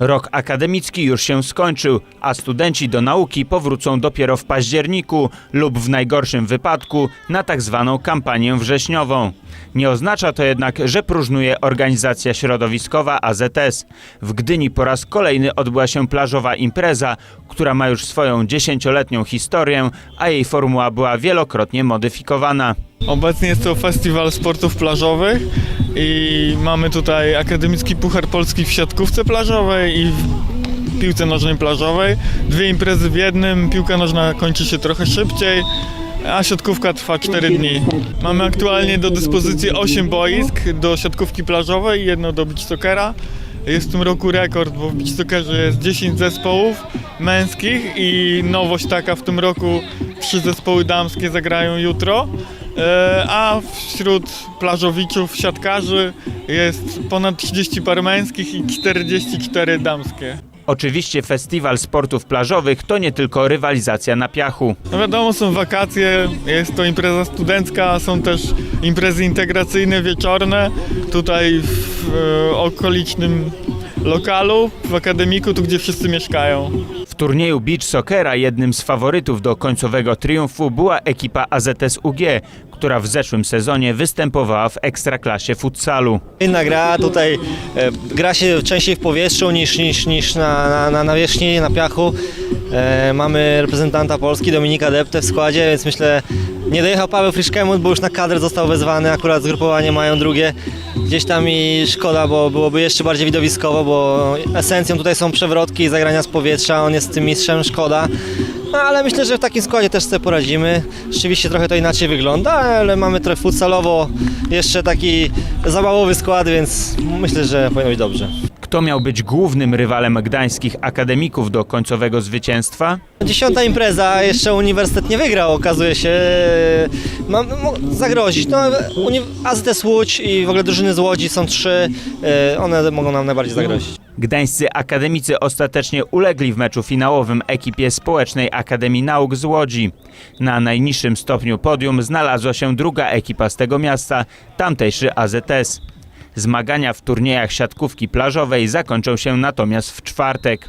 Rok akademicki już się skończył, a studenci do nauki powrócą dopiero w październiku lub w najgorszym wypadku na tak zwaną kampanię wrześniową. Nie oznacza to jednak, że próżnuje organizacja środowiskowa AZS. W Gdyni po raz kolejny odbyła się plażowa impreza, która ma już swoją dziesięcioletnią historię, a jej formuła była wielokrotnie modyfikowana. Obecnie jest to festiwal sportów plażowych i mamy tutaj Akademicki Puchar Polski w siatkówce plażowej i w piłce nożnej plażowej. Dwie imprezy w jednym, piłka nożna kończy się trochę szybciej, a siatkówka trwa 4 dni. Mamy aktualnie do dyspozycji 8 boisk do siatkówki plażowej i jedno do beach soccera. Jest w tym roku rekord, bo w beach soccerze jest 10 zespołów męskich i nowość taka w tym roku, trzy zespoły damskie zagrają jutro. E, a wśród plażowiczów, siatkarzy jest ponad 30 par męskich i 44 damskie. Oczywiście festiwal sportów plażowych to nie tylko rywalizacja na piachu. No wiadomo, są wakacje, jest to impreza studencka, są też imprezy integracyjne wieczorne. Tutaj w e, okolicznym lokalu, w akademiku, tu gdzie wszyscy mieszkają. W turnieju beach soccera jednym z faworytów do końcowego triumfu była ekipa AZS UG, która w zeszłym sezonie występowała w ekstraklasie futsalu. Inna gra, tutaj e, gra się częściej w powietrzu niż, niż, niż na, na, na nawierzchni, na piachu. E, mamy reprezentanta Polski, Dominika Depte w składzie, więc myślę, nie dojechał Paweł Friszkemut, bo już na kadrę został wezwany, akurat zgrupowanie mają drugie. Gdzieś tam i szkoda, bo byłoby jeszcze bardziej widowiskowo, bo esencją tutaj są przewrotki i zagrania z powietrza, on jest tym mistrzem, szkoda. No ale myślę, że w takim składzie też sobie poradzimy. Rzeczywiście trochę to inaczej wygląda, ale mamy trochę futsalowo jeszcze taki zabawowy skład, więc myślę, że powinno być dobrze. Kto miał być głównym rywalem gdańskich akademików do końcowego zwycięstwa? Dziesiąta impreza, jeszcze uniwersytet nie wygrał, okazuje się. Mam mo- zagrozić. No, AZS Łódź i w ogóle drużyny z Łodzi są trzy, e, one mogą nam najbardziej zagrozić. Gdańscy akademicy ostatecznie ulegli w meczu finałowym ekipie Społecznej Akademii Nauk z Łodzi. Na najniższym stopniu podium znalazła się druga ekipa z tego miasta, tamtejszy AZS. Zmagania w turniejach siatkówki plażowej zakończą się natomiast w czwartek.